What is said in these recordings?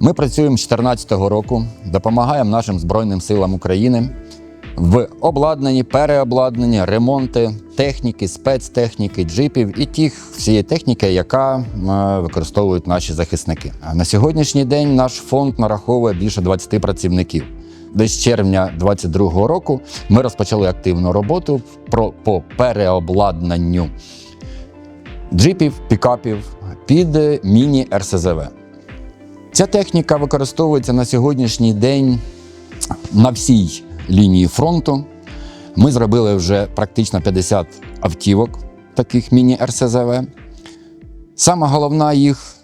Ми працюємо з 2014 року, допомагаємо нашим Збройним силам України в обладнанні, переобладнанні, ремонти техніки, спецтехніки, джипів і тих всієї техніки, яка е, використовують наші захисники. А на сьогоднішній день наш фонд нараховує більше 20 працівників. Десь з червня 2022 року ми розпочали активну роботу по переобладнанню джипів, пікапів під е, міні-РСЗВ. Ця техніка використовується на сьогоднішній день на всій лінії фронту. Ми зробили вже практично 50 автівок, таких міні-РСЗВ. Саме головна їх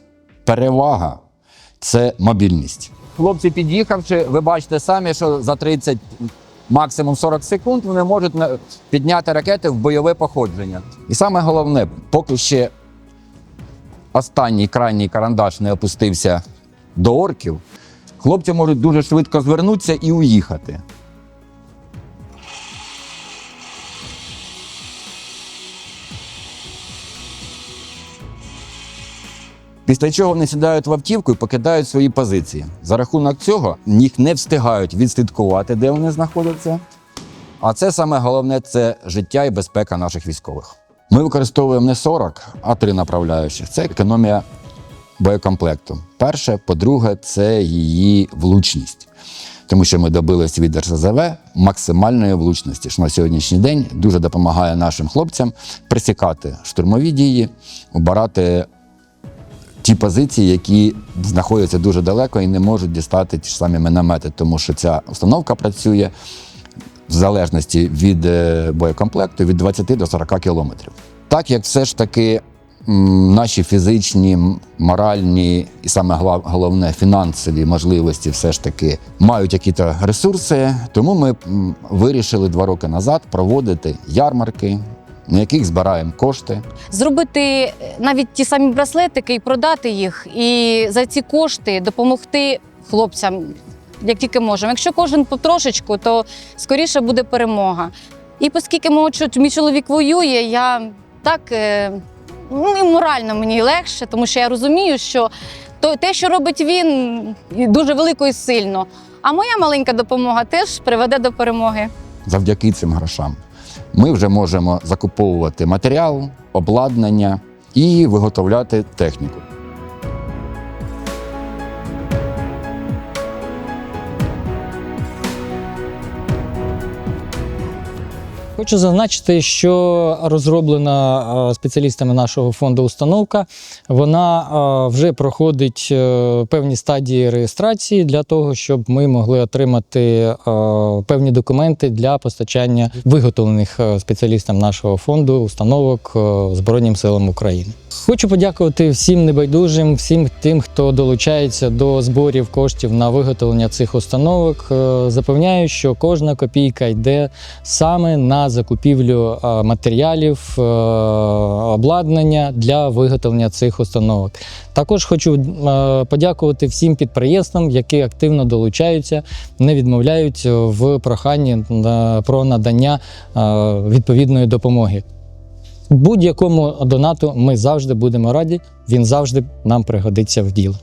перевага це мобільність. Хлопці, під'їхавши, ви бачите самі, що за 30, максимум 40 секунд вони можуть підняти ракети в бойове походження. І саме головне, поки ще останній крайній карандаш не опустився до орків, хлопці можуть дуже швидко звернутися і уїхати. Після чого вони сідають в автівку і покидають свої позиції. За рахунок цього їх не встигають відслідкувати, де вони знаходяться. А це саме головне це життя і безпека наших військових. Ми використовуємо не 40, а три направляючих. Це економія боєкомплекту. Перше, по-друге, це її влучність. Тому що ми добились від РСЗВ максимальної влучності, що на сьогоднішній день дуже допомагає нашим хлопцям присікати штурмові дії, обирати ті позиції, які знаходяться дуже далеко і не можуть дістати ті ж самі міномети, тому що ця установка працює в залежності від е, боєкомплекту від 20 до 40 кілометрів. Так як все ж таки наші фізичні, моральні і саме головне фінансові можливості все ж таки мають якісь ресурси, тому ми вирішили два роки назад проводити ярмарки, на яких збираємо кошти. зробити е, навіть ті самі браслетики і продати їх, і за ці кошти допомогти хлопцям, як тільки можемо. Якщо кожен потрошечку, то скоріше буде перемога. І оскільки мій чоловік воює, я так е, ну і морально мені легше, тому що я розумію, що то, те, що робить він, дуже велико і сильно. А моя маленька допомога теж приведе до перемоги. завдяки цим грошам. Ми вже можемо закуповувати матеріал, обладнання і виготовляти техніку. Хочу зазначити, що розроблена е, спеціалістами нашого фонду установка, вона е, вже проходить е, певні стадії реєстрації для того, щоб ми могли отримати певні документи для постачання виготовлених спеціалістам нашого фонду установок Збройним силам України. Хочу подякувати всім небайдужим, всім тим, хто долучається до зборів коштів на виготовлення цих установок. Запевняю, що кожна копійка йде саме на закупівлю е, матеріалів, е, обладнання для виготовлення цих установок. Також хочу е, подякувати всім підприємствам, які активно долучаються, не відмовляють в проханні про надання відповідної допомоги. Будь-якому донату ми завжди будемо раді, він завжди нам пригодиться в діло.